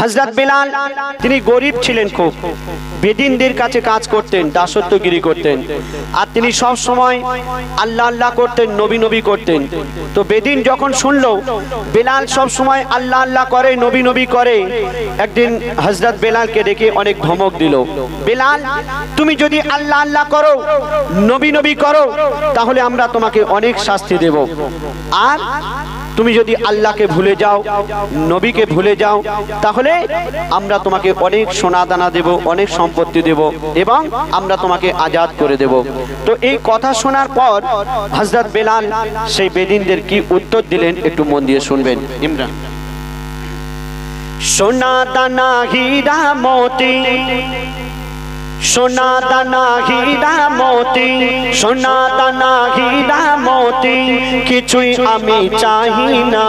হজরত বেলাল, তিনি গরিব ছিলেন খুব। বেদিনদের কাছে কাজ করতেন, দাসত্বগিরি করতেন। আর তিনি সব সময় আল্লাহ আল্লাহ করতেন, নবী নবী করতেন। তো বেদিন যখন শুনলো, বেলাল সব সময় আল্লাহ আল্লাহ করে, নবী নবী করে, একদিন হজরত বেলালকে ডেকে অনেক ধমক দিল। বেলাল, তুমি যদি আল্লাহ আল্লাহ করো, নবী নবী করো, তাহলে আমরা তোমাকে অনেক শাস্তি দেব। আর তুমি যদি আল্লাহকে ভুলে যাও, নবীকে ভুলে যাও তাহলে আমরা তোমাকে অনেক সোনা দানা দেব, অনেক সম্পত্তি দেব এবং আমরা তোমাকে আজাদ করে দেব। তো এই কথা শোনার পর হজরত বেলাল সেই বেদিনদের কি উত্তর দিলেন একটু মন দিয়ে শুনবেন। ইমরান। সোনা দানা হীরা মোতি, সোনা দানা হীরা মতি, সোনা দানা হীরা মতি, কিছুই আমি চাহি না।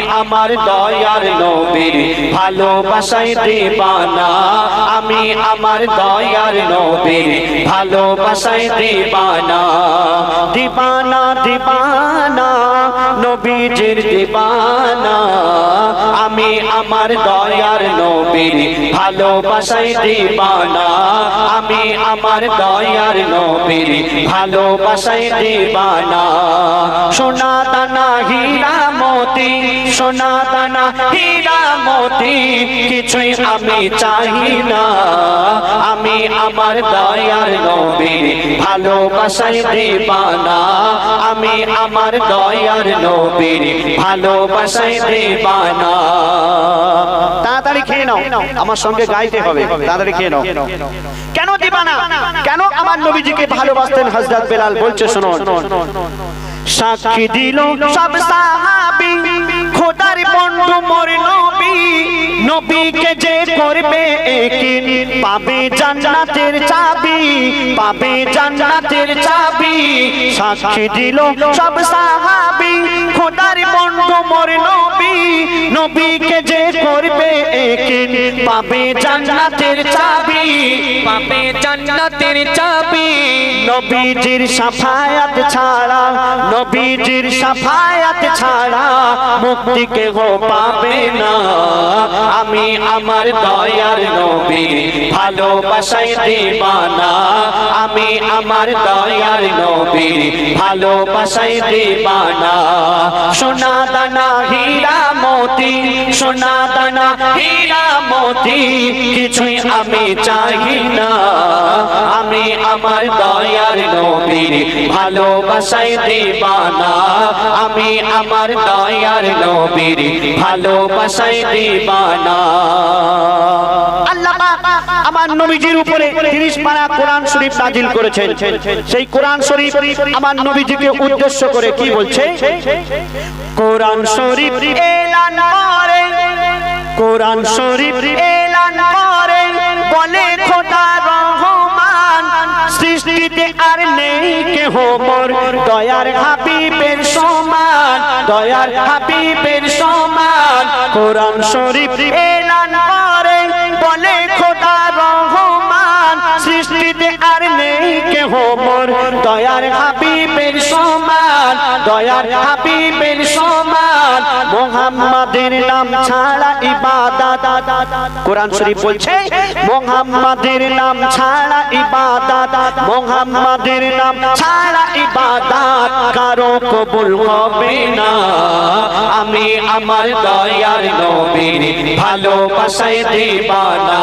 আমার দয়ার নবীর ভালোবাসাই দিবানা। আমি আমার দয়ার নবীর ভালোবাসাই দিবানা। দিবানা দিবানা, নবীজির দিবানা। আমি আমার দয়ার নবীর ভালোবাসাই দিবানা। আমি আমার দয়ার নবীর ভালোবাসাই দিবানা। সোনা সোনা দানা হীরা মতি, কিছুই আমি চাহি না। আমি আমার দয়ার নবীর ভালোবাসাই দিবানা। আমি আমার দয়ার নবীর ভালোবাসাই দিবানা। তাড়াতাড়ি খেয়ে নাও, আমার সঙ্গে গাইতে হবে। তাড়াতাড়ি খেয়ে নাও। কেন দিবানা? কেন আমার নবীজিকে ভালোবাসতেন হযরত বেলাল? বলছে, শোনো। সাক্ষী দিল সব সাহাবী। খোদার বন্ধু মোর নবী। নবীকে যে করবে একিন পাবে জান্নাতের চাবি, পাবে জান্নাতের চাবি। সাক্ষী দিল সব সাহাবী। খোদার বন্ধু মোর নবী, নবীকে যে করবে একিন পাবে জান্নাতের চাবি, পাবে জান্নাতের চাবি। নবীজির সাফায়াত ছাড়া, নবীজির সাফায়াত ছাড়া মুক্তিকে গো পাবে না। আমি আমার দয়ার নবীর ভালোবাসাই দিবানা। আমি আমার দয়ার নবীর ভালোবাসাই দিবানা। সোনা দানা, হীরা সোনা দানা, হীরা মতি, কিছুই আমি চাহি না। আমি আমার দয়ার নবীর ভালোবাসাই দিবানা। আমি আমার দয়ার নবীর ভালোবাসাই দিবানা। আমার নবীজির উপরে 30 পারা কোরআন শরীফ নাজিল করেছেন। সেই কোরআন শরীফ আমার নবীজিকে উদ্দেশ্য করে কি বলছে? কোরআন শরীফ এলান কোরআন শরীফ এলান করে বলে খোদা রহমান, সৃষ্টিতে আর নেই কেহ মোর। দয়ার হাবিবের সমান, দয়ার হাবিবের সমান, কোরআন শরীফ এলান করে বলে খোদা রহমান, সৃষ্টিতে আর নেই কেহ মোর। দয়ার হাবিবের সমান, দয়ার হাবিবের সমান মোহাম্মদের নাম ছাড়া ইবাদত। কোরআন শরীফ বলছে, মোহাম্মদের নাম ছাড়া ইবাদত, মোহাম্মদের নাম ছাড়া ইবাদত কারও কবুল হবে না। আমি আমার দয়ার নবীর ভালোবাসায় দিবানা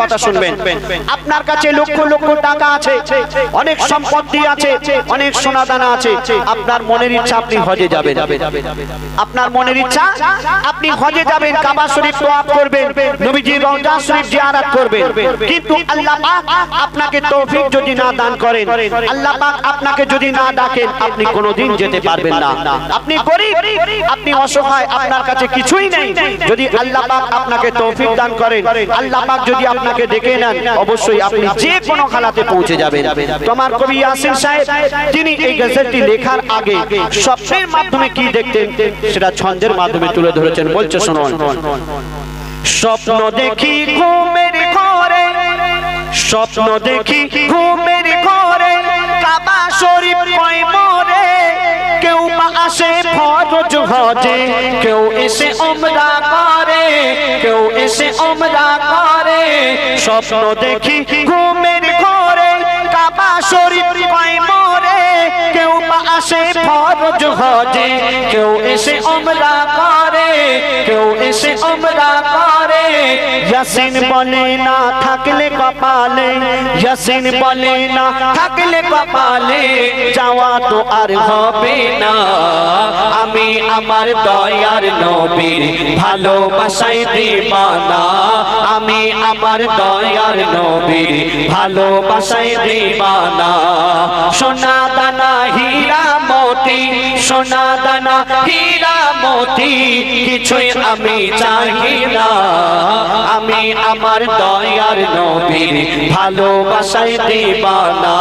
কথা শুনবেন। আপনার কাছে লক্ষ লক্ষ টাকা আছে। অনেক সম্পত্তি আছে। অনেক সোনাদানা আছে। আপনার মনের ইচ্ছা আপনি হজে যাবেন। আপনার মনের ইচ্ছা আপনি হজে যাবেন কাবা শরীফ তোয়াফ করবেন নবীজির রওজা শরীফ জিয়ারত করবেন। কিন্তু আল্লাহ পাক আপনাকে তৌফিক যদি না দান করেন আল্লাহ পাক আপনাকে যদি না ডাকেন আপনি কোনোদিন যেতে পারবেন না। আপনি গরিব আপনি অসহায় আপনার কাছে কিছুই নেই। যদি আল্লাহ পাক আপনাকে তৌফিক দান করেন আল্লাহ পাক যদি আপনাকে ডেকে নেন। অবশ্যই আপনি যে কোনো খালাতে পৌঁছে যাবেন। তোমার কবি ইয়াসিন সাহেব তিনি এই গজলটি লেখার আগে স্বপ্নের মাধ্যমে কি দেখতেন, সেটা ছন্দের মাধ্যমে তুলে ধরেছেন। বলছে, শুনুন। স্বপ্ন দেখি ঘুমের ঘরে, স্বপ্ন দেখি ঘুমের ঘরে, কাবা শরীফ কয় মরে, কেউ আসে ফরজ হজে কেউ এসে ওমরা করে, কেউ এসে ওমরা করে। স্বপ্ন দেখি ঘুমের ঘরে, কাবা শরীফ কয় মরে। কেউ আসে ফরজ হজে কেউ এসে ওমরা করে, কেউ এসে ওমরা করে। ইয়াসিন বলে, না থাকলে কপালে। ইয়াসিন বলে, না থাকলে কপালে যাওয়া তো আর হবে না। আমি আমার দয়ার নবীর ভালোবাসাই দিবানা। আমি আমার দয়ার নবীর ভালোবাসাই দিবানা। সোনা দানা হীরা সোনা দানা, হীরা মতি, কিছুই আমি চাই না। আমি আমার দয়ার নবীর ভালোবাসাই দিবানা।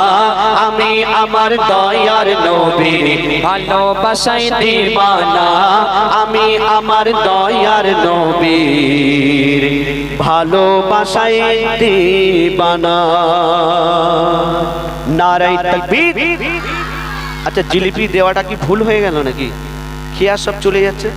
আমি আমার দয়ার নবীর ভালোবাসাই দিবানা। আমি আমার দয়ার নবীর ভালোবাসায় দিবানা। নারাই তাকবীর। আচ্ছা জিলিপি দেওয়াটা কি ভুল হয়ে গেল নাকি? খেয়া সব চলে যাচ্ছে?